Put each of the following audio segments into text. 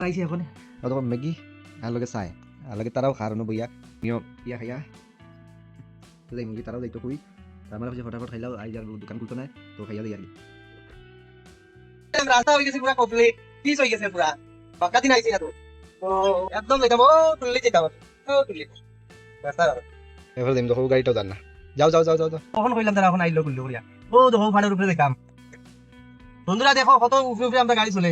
পাইছে এখন অতক্ষণ ম্যাগি আর লগে চাই আর লগে তারাও খাওয়ানো বইয়া নিয় ইয়া খাইয়া তো যাই মুগি তারাও যাইতো খুবই তার মানে ভাবছি ফটাফট খাইলাও আই যার দোকান খুলতো না তো আর কি রাস্তা হয়ে গেছে পুরা কমপ্লিট পিস হয়ে গেছে পুরা পাক্কা দিন আইছি না তো তো একদম যেতাম ও তুললে যেতাম তুললে রাস্তা এবার দিম দেখো গাড়িটাও জান না যাও যাও যাও যাও যাও তখন কইলাম তারা এখন আইলো কুল্লু করিয়া ও দেখো ভাড়ার উপরে দেখাম বন্ধুরা দেখো কত উপরে উপরে আমরা গাড়ি চলে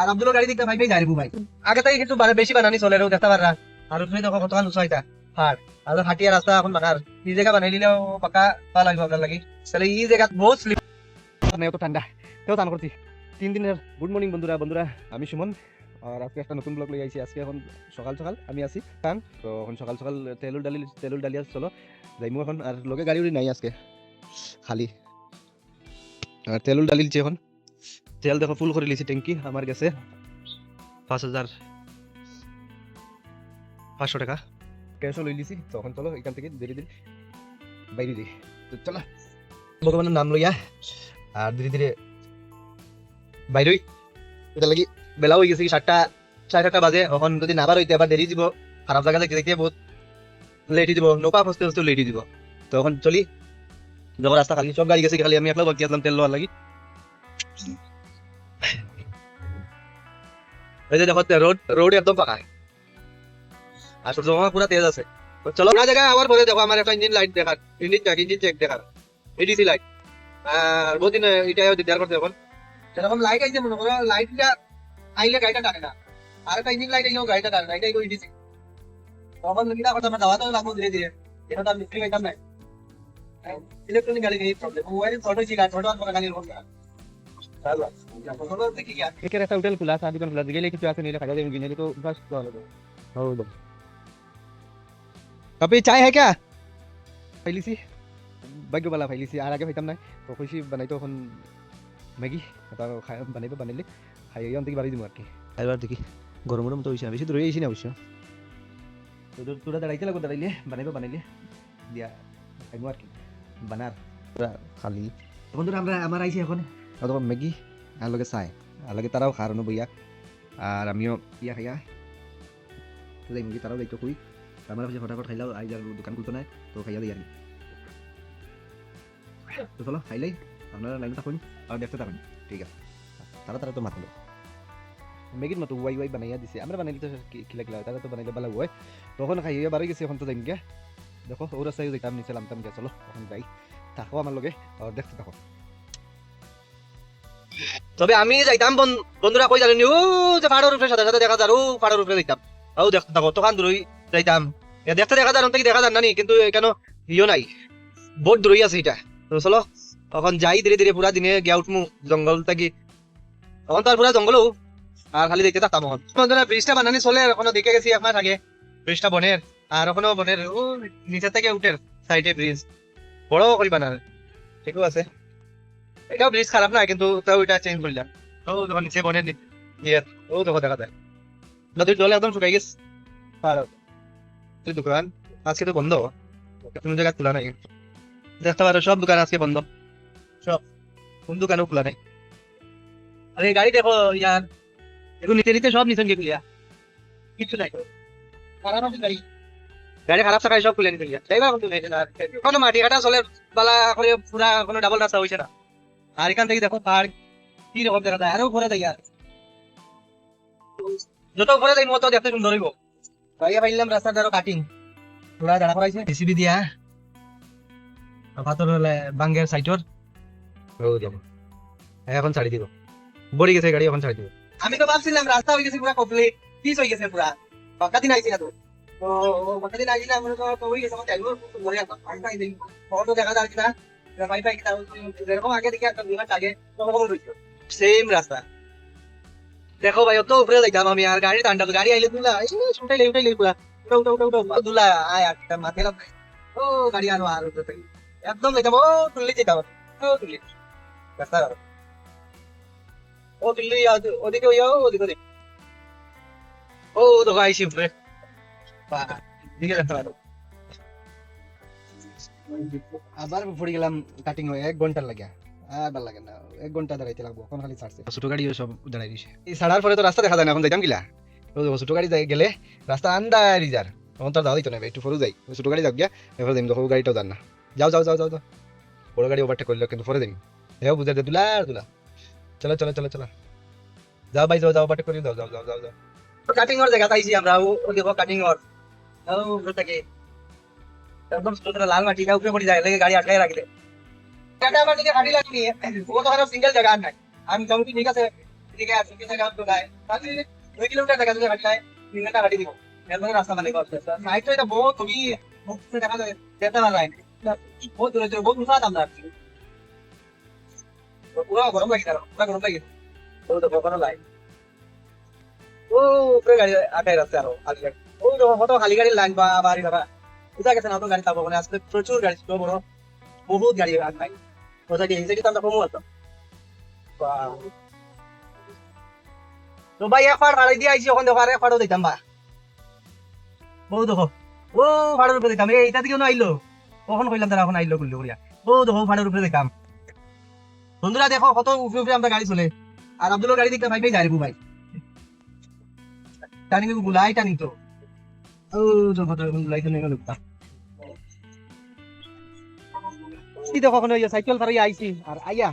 আর আব্দুল গাড়ি ভাই ভাই যাইবো ভাই আগে তাই কিন্তু বেশি বানানি চলে রে দেখতে পাররা আর উপরে দেখো কত উঁচু আইতা হাট আর হাটিয়া রাস্তা এখন বানার এই জায়গা বানাই দিলেও পাকা ভালো লাগবে আপনার লাগি। তাহলে এই জায়গা বহুত স্লিপ মানে এত ঠান্ডা তেও টান করছি তিন দিনের গুড মর্নিং বন্ধুরা বন্ধুরা আমি সুমন। আর আজকে একটা নতুন ব্লগ লই আইছি আজকে এখন সকাল সকাল আমি আছি। কারণ তো, এখন সকাল সকাল তেলুর ডালি তেলুর ডালিয়া চলো। যাইমু এখন আর লগে গাড়ি উড়ি নাই আজকে। খালি। আর ডালি লিছি এখন তেল দেখো ফুল করে লিছি ট্যাঙ্কি আমার গেছে পাঁচ হাজার পাঁচশো টাকা। ক্যাশও লই লিছি, তখন চলো, এখান থেকে ধীরে ধীরে বাইরে দিই তো চলো ভগবানের নাম লইয়া, আর ধীরে ধীরে বাইরই এটা লাগি বেলা হয়ে গেছে, সাতটা, সাড়ে সাতটা বাজে। এখন যদি নাবার হইতে আবার দেরি দিব খারাপ জায়গা দেখতে দেখতে বহুত লেট দিব নৌকা ফসতে ফসতে লেট দিব তো এখন চলি। যখন রাস্তা খালি, সব গাড়ি গেছে, খালি আমি একলা বাকি আসলাম তেল লোয়ার লাগি। এই যে দেখো রোড রোড একদম পাকা আর সূর্য মামা পুরা তেজ আছে। তো চলো না জায়গায় আবার পরে দেখো, আমার একটা ইঞ্জিন লাইট দেখার। ইঞ্জিন চেক ইঞ্জিন চেক দেখার। এডিসি লাইট আর বহুত দিন এটাও দিদার করতে এখন সেরকম লাইট আইছে মনে করো লাইটটা আইলে গাড়িটা টানে না। আর একটা ইঞ্জিন লাইট আইলেও গাড়িটা টানে না, এটাই দিছি তখন লগিনা কথা আমরা দাওয়াতে লাগবো ধীরে ধীরে। এটা তো আমি বিক্রি পাইতাম না। ইলেকট্রনিক গাড়ি এই প্রবলেম মোবাইল জি গাড়ি ছোট আর গাড়ির খোলা গেলে কিছু আছে নিলে খাইয়া দেবেন কিনে তো বাস হೌದು কপি চাই হ্যাঁ ক্যা? ফাইলিছি। ভাগ্যবালা ফাইলিছি আর আগে পাইতাম না তো খুশি বানাইতো এখন ম্যাগি এটা খাই বানাইবে বানাইলে খাই ইয়ান থেকে বাড়ি দিব আর কি। এবার দেখি গরমের মতো হয়েছে না বেশি দূরে না অবশ্য। তো তোরা দাঁড়াইতে লাগবে দাঁড়াইলে বানাইবে বানাইলে। দিয়া খাইবো আর কি বানার। খালি। বন্ধুরা আমরা আমার আইছি এখন। তখন ম্যাগি আর লগে চাই আর লগে তারাও খাওয়ানো বইয়া আর আমিও ইয়া খাইয়া যাই মুগি তারাও যাইতো খুবই আমার ভাবছি ফটাফট খাইলাও আই যার দোকান খুলতো না তো খাইয়া দিই আর তো চলো খাইলাই আপনারা লাইনে থাকুন আর দেখতে থাকুন ঠিক আছে তারা তারা তো মাতলো মেগির মতো ওয়াই ওয়াই বানাইয়া দিছে আমরা বানাইলে তো খিলা খিলা তারা তো বানাইলে ভালো হয় তখন খাইয়া বাড়ি গেছে এখন তো যাইম গিয়া দেখো ওরা চাই যাইতাম নিচে লামতাম গিয়া চলো এখন যাই থাকো আমার লগে আর দেখতে থাকো তবে আমি যাইতাম, বন- বন্ধুরা কই জানেন? ও, যে পাহাড়ের উপরে সাথে সাথে দেখা যায় ও, পাহাড়ের উপরে যাইতাম। ও দেখতে থাকো তখন দূরই যাইতাম। দেখতে দেখা যায় থেকে দেখা যায় না নি কিন্তু কেন ইও নাই। বহুত দূরই আছে এটা। তো চলো, তখন যাই ধীরে ধীরে পুরা দিনে গিয়া উঠমু। জঙ্গল থাকি। তখন তো আর পুরা জঙ্গলও। আর খালি দেখতে থাকতাম বন্ধুরা ব্রিজটা বানানি চলে এখনও দেখে গেছি আপনার আগে। ব্রিজটা বনের। আর এখনও বনের, ও নিচে থেকে উঠের সাইডে ব্রিজ। বড় করি বানার। ঠিকও আছে। এটাও ব্রিজ খারাপ না কিন্তু তাও এটা চেঞ্জ করলাম। ও যখন নিচে বনে ইয়ে ও দেখো দেখা যায়। নদীর জল একদম শুকাই গেছে। আর তুই দোকান, আজকে তো বন্ধ। কোনো জায়গায় খোলা নাই। দেখতে পারো, সব দোকান আজকে বন্ধ। সব, কোন দোকানও খোলা নাই। আরে গাড়ি দেখো, ইয়ার। এখন নিচে নিচে সব নিচে গিয়ে খুলিয়া। কিছু নাই। খারাপ খারাপ থাকায় সব খুলে নিতে গিয়া কোনো মাটি কাটা চলে, বালা করে পুরা কোনো ডাবল রাস্তা হয়েছে না। আর এখান থেকে দেখো পাহাড় কি রকম দেখা যায়? আরও ঘুরে যাই আর। যত ঘুরে যাই মতো দেখতে সুন্দর হইব। ভাইয়া পাইলাম রাস্তার আরও কাটিং পুরা দাঁড়া করাইছে জেসিবি দিয়া। পাথর হলে বাঙ্গের সাইটর এখন ছাড়ি দিব। বড়ি গেছে গাড়ি এখন ছাড়ি দিব। আমি তো ভাবছিলাম রাস্তা হয়ে গেছে পুরা কমপ্লিট পিস হয়ে গেছে পুরা। পাক্কা দিন আইছি না তো। তো পাক্কা দিন আইছি না আমরা তো হয়ে গেছে আমার চাইব দেখা যায় কিনা আগে সেম রাস্তা দেখো ভাই অত উপরে যাইতাম আমি আর গাড়ি টান্ডা গাড়ি আইলে দুলা শুনটাই লে উঠাই লে পুরা উঠা উঠা উঠা উঠা দুলা আয় একটা মাথে লাগ ও গাড়ি আরও আর একদম যাইতাম ও তুললে যেতাম ও তুললে রাস্তা ও তুললে ওদিকে ওই ওদিকে ওদিকে ও দেখো আইসি উপরে বাহ দিকে রাস্তা আবার পড়ে গেলাম কাটিং হয়ে এক ঘণ্টা লাগে আর ভালো লাগে না এক ঘণ্টা দাঁড়াইতে লাগবো এখন খালি ছাড়ছে? ছোট গাড়িও সব দাঁড়াই দিছে এই ছাড়ার পরে তো রাস্তা দেখা যায় না এখন যাইতাম কিলা দেখো, ছোটো গাড়ি যাই গেলে রাস্তা আন্দারি যার। তখন তার যাওয়া দিত না একটু ফরু যাই। ছোটো গাড়ি যাক গিয়া এবার যাই দেখো গাড়িটাও যান না। যাও যাও যাও যাও যাও। বড় গাড়ি ওভারটেক করলে কিন্তু পরে যাই হেও বুঝে দে দুলা আর দুলা। চলো চলো চলো চলো। যাও ভাই যাও যাও ওভারটেক করি যাও যাও যাও যাও যাও। কাটিং ওর জায়গা পাইছি আমরা ও দেখো কাটিং ওর ও থেকে একদম ছোট লাল মাটি উপরে পড়ে যায় লেগে গাড়ি আটকায় রাখলে। কাটা মাটিতে খাটি লাগনি। ও তো হারা সিঙ্গেল জায়গা নাই। আমি কমিটি ঠিক আছে? ঠিক আছে সিঙ্গেল জায়গা তো নাই তাহলে দুই কিলোমিটার জায়গা যদি খাটি নাই তিন ঘণ্টা খাটি দিব। এরপরে রাস্তা মানে করতে সাইড তো এটা বহুত খুবই মুখে দেখা যায়। যেতে না যায় বহুত দূরে দূরে, বহুত দাম লাগছে পুরো গরম লাগে তার পুরো গরম লাগে ও তো কোনো লাই ও উপরে গাড়ি আটকায় রাখছে আরও গাড়ি ও কত খালি গাড়ির লাইন বা, বাড়ি বাবা। বুঝা গেছে না অত গাড়ি তারপর ওখানে আসলে প্রচুর গাড়ি ছিল বড়। বহুত গাড়ি আটকায় কোথায় এই সাইডে তো আমরা কমও হতো তো ভাই এক ফাড় ভাড়াই দিয়ে আইছি ওখান দেখো আর ফাড়ও দিতাম বা। বউ দেখো ও ফাড়ের উপরে দিতাম এই এটা থেকে আইলো কখন কইলাম তারা এখন আইলো করল করিয়া ও দেখো ফাড়ের উপরে দিতাম বন্ধুরা দেখো কত উপরে উপরে আমরা গাড়ি চলে। আর আব্দুলের গাড়ি দেখতে ভাই ভাই যাই ভাই। টানি গুলাই টানি তো। ও তো কত গুলাই তো নেই লোকটা কি দেখো এখন ওই সাইকেল ফারাই আইয়া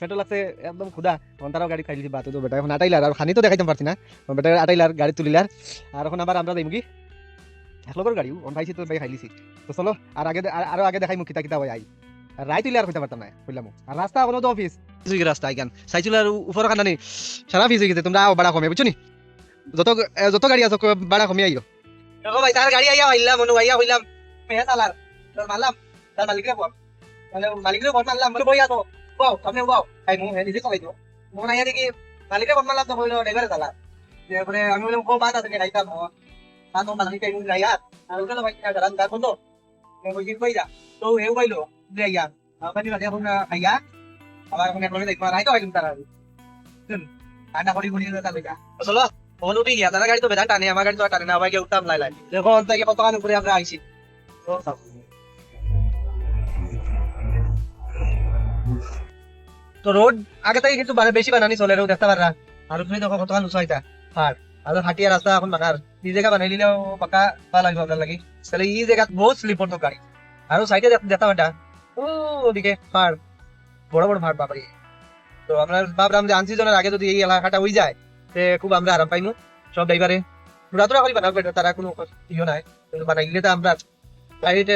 পেট্রোল আছে, একদম খুদা তখন তারাও গাড়ি খাইলি বাতো তো বেটা এখন আটাইলার আর খানি তো দেখাইতাম না। বেটা আটাইলার গাড়ি তুলিলার আর এখন আবার আমরা যাইম কি এক লগর গাড়িও অন পাইছি তো ভাই খাইলিছি তো চলো আর আগে আর- আগে দেখাইমু কিতা কিতা হয় আই। আর রাই তুলি আর কইতে পারতাম না কইলাম আর রাস্তা কোনো তো অফিস রাস্তা আইগান। সাইকেল আর উপর খানা নেই সারা ফিস হয়ে গেছে তোমরা ভাড়া কমে বুঝছ নি যত যত গাড়ি আছে ভাড়া কমে আইও। দেখো ভাই তার গাড়ি আইয়া হইলাম মনু আইয়া হইলাম মেয়া চালার তার মারলাম তার মালিকের মানে মালিকের পর মারলাম বলে বইয়া তো বাও সামনে বাও তাই মু নিজে চালাই তো মন আইয়া দেখি মালিকের পর মারলাম তো হইল ড্রাইভারে চালা তারপরে আমি বললাম কো বাদ আছে গাইতাম তা তো মালিক টাইম গাইয়া আর ওখানে ভাই গাড়ি গাড়ি বন্ধ মই কি কইরা তো এও কইলো যে আইয়া আমি বাদে এখন আইয়া আবার এখন একলগে দেখবা নাই তো আইলাম তারা ঠান্ডা করি করি তার লেগা চলো ফোন উঠে গিয়া গাড়ি তো বেদা টানে আমার গাড়ি তো টানে না আমাকে উঠতাম লাই লাই দেখো অন্ত থেকে কতক্ষণ উপরে আমরা আইছি তো রোড আগে থেকে কিন্তু বেশি বানানি চলে রোড দেখতে পারা আর তুমি দেখো কতক্ষণ উঁচু হইতা আর আর হাটিয়া রাস্তা এখন বানার এই জায়গা বানাই দিলেও পাকা ভালো লাগবে আপনার লাগি। তাহলে এই জায়গাত বহুত স্লিপ হতো গাড়ি। আর সাইডে দেখতে পাটা ও ওদিকে পাহাড় বড় বড় পাহাড় বাবারি তো আমরা ভাবলাম যে আনসি জনের আগে যদি এই এলাকাটা হয়ে যায় খুব আমরা আরাম পাইমু। সব ড্রাইভারে পুরাতরা করি বানাবো এটা তারা কোনো ইয়ে নাই। কিন্তু বানাইলে তো আমরা গাড়িতে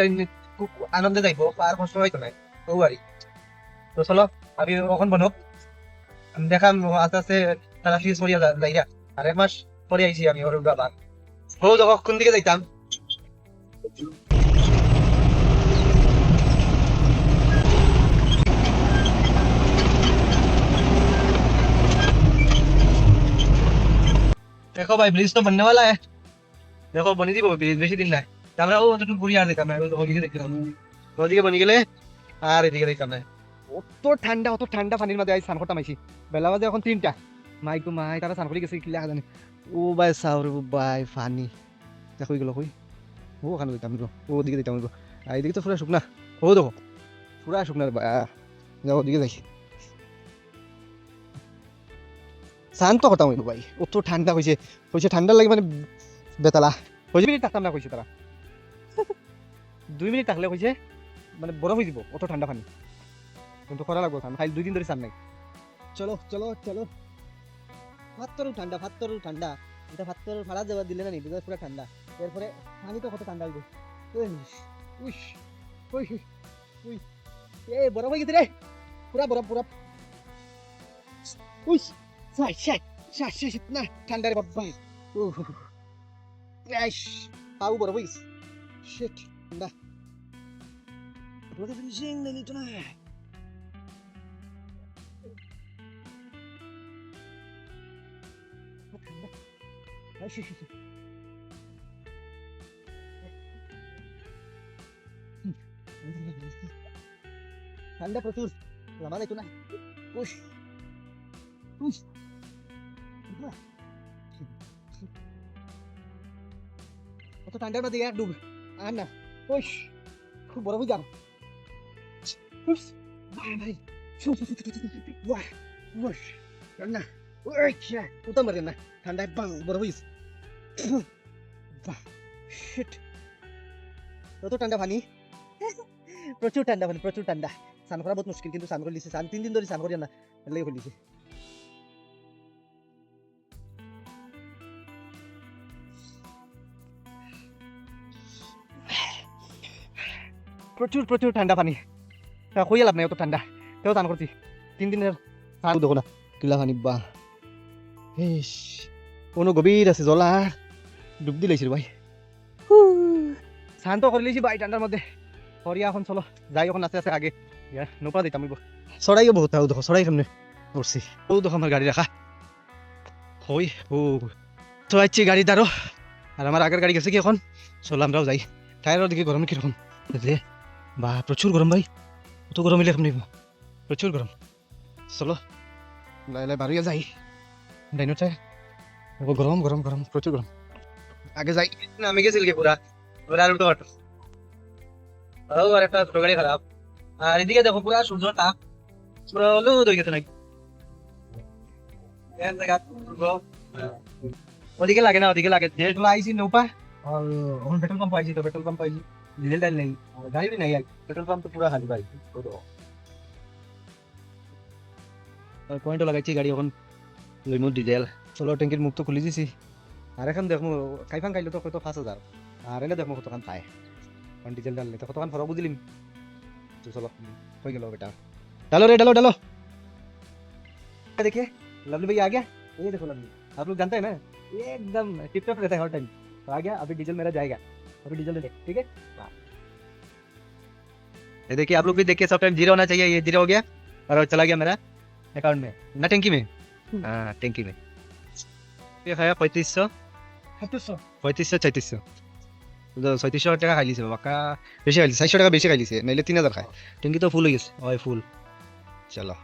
খুব আনন্দে যাইবো, আর কষ্ট হয়তো নাই। তো বাড়ি তো চলো, আমি কখন বনক আমি দেখাম, আস্তে আস্তে তারা ফিজ করিয়া যাইরা আর এক মাস পরে আইছি আমি ওর বাবা। হো যখন কোন দিকে যাইতাম? देखो भाई ब्रिज तो बनने वाला है देखो बनी थी वो ब्रिज বেশি দিন নাই তা আমরা ও একটু ঘুরে আর দেখতাম না ওদিকে দেখতাম ওদিকে বনি গেলে আর এদিকে দেখতাম না অত ঠান্ডা অত ঠান্ডা পানির মধ্যে আই স্নান করতাম আইছি বেলা বাজে এখন তিনটা মাই গো মাই তারা স্নান করে গেছে কিলা জানি ও বাই সাউর বাই ফানি দেখো এগুলো কই ও ওখানে দিতাম গো ও ওদিকে দিতাম গো আর এদিকে তো পুরা শুকনা ও দেখো পুরা শুকনা বা যাও ওদিকে যাই শান্ত কথা হইব ভাই। অত ঠান্ডা হয়েছে হয়েছে ঠান্ডা লাগে মানে বেতালা। হয়েছে মিনিট থাকতাম না কইছে তারা। দুই মিনিট থাকলে কইছে মানে বরফ হয়ে যাব অত ঠান্ডা পানি। কিন্তু করা লাগবো আমি খালি দুই দিন ধরে চান নাই। চলো চলো চলো। ভাতরও ঠান্ডা ভাতরও ঠান্ডা এটা ভাতর ভাড়া যাওয়া দিলে না নি? বুঝা পুরা ঠান্ডা এরপরে পানি তো কত ঠান্ডা হইব। উইশ উই উই এ, বরফ হয়ে গেছে রে। পুরা বরফ বরফ উই সাই সাই সাই সাই না ঠান্ডা রে বাবা উহ আইশ পাউ বরফ হয়ে গেছে শিট ঠান্ডা Brother freezing, nandito na. Ay, shit, shit, shit. ঠান্ডা প্রচুর লামা দেখো না উস উস কত ঠান্ডার মধ্যে এক ডুব আর না। উস খুব বড় ওয়াহ উস ঠান্ডা ওই না। পানি? প্রচুর ঠান্ডা প্রচুর ঠান্ডা। স্নান করা বহুত মুশকিল, কিন্তু স্নান করে স্নান তিন দিন ধরে স্নান করি না। লেগে খুলিছে প্রচুর প্রচুর ঠান্ডা পানি। কইয়া লাভ নাই অত ঠান্ডা। তেও স্নান করছি। তিন দিনের স্নান দেখো না কিলা পানি বা। ইস কোনো গভীর আছে জলা ডুব দি লাইছিল ভাই। শান্ত করে লিছি ভাই ঠান্ডার মধ্যে। হরিয়া এখন চলো যাই এখন আছে আছে আগে। নোপা দিতাম আমি চড়াইও বহুত তাও দেখো চড়াই সামনে পড়ছি। ও দেখো আমার গাড়ি রাখা। হই ও চড়াইছি গাড়ি দাঁড়ো আর। আমার আগের গাড়ি গেছে কি এখন? চলো আমরাও যাই। টায়ারের দিকে গরম কীরকম? বুঝলে বা প্রচুর গরম ভাই। কত গরম এখন নিব প্রচুর গরম। চলো। লাই লাই বাড়িয়ে যাই। ডাইনোর চাই গরম গরম গরম, প্রচুর গরম। আগে যাই। আমি গেছিল পুরা? পুরা উল্টো পাল্টা। ও, আর একটা ছোট গাড়ি খারাপ। আর এদিকে দেখো পুরা সূর্য তাপ পুরো হলো হয়ে গেছে নাকি। ওদিকে লাগে না, ওদিকে লাগে। তোলা আইছি নৌপা আর পেট্রোল পাম্প আইছি তো পেট্রোল পাম্প আইছি ডিজেল ডাল নেই আর গাড়ি भी नहीं आई पेट्रोल पंप तो पूरा खाली भाई পয়েন্টও লাগাইছি গাড়ি এখন লইমু ডিজেল চলো ট্যাঙ্কির মুখ তো খুলি দিছি আর এখন দেখমু কাইফান খাইলে তো কত পাঁচ হাজার আর এনে দেখমু কতখান পায় কারণ ডিজেল ডাললে তো কতখান ফরক বুঝলিম তো চলো হয়ে গেল বেটা डालो रे डालो डालो देखिए लवली भैया आ गया ये देखो लवली आप लोग जानते हैं ना ये एकदम टिप टॉप रहता है हर टाइम तो आ गया अभी डीजल मेरा जाएगा अभी डीजल ले ठीक है ये देखिए आप लोग भी देखिए सब टाइम जीरो होना चाहिए ये जीरो हो गया और चला गया मेरा अकाउंट में ना टैंकी में हाँ टैंकी में ये खाया पैंतीस सौ পঁয়ত্রিশ ছয়ত্রিশ ছয়ত্রিশ টাকা খাই লিছে বাকা বেশি খাই লিছে চারশো টাকা বেশি খাই লিছে নাইলে তিন হাজার খায় ট্যাঙ্কি তো ফুল হয়ে গেছে হয় ফুল চলো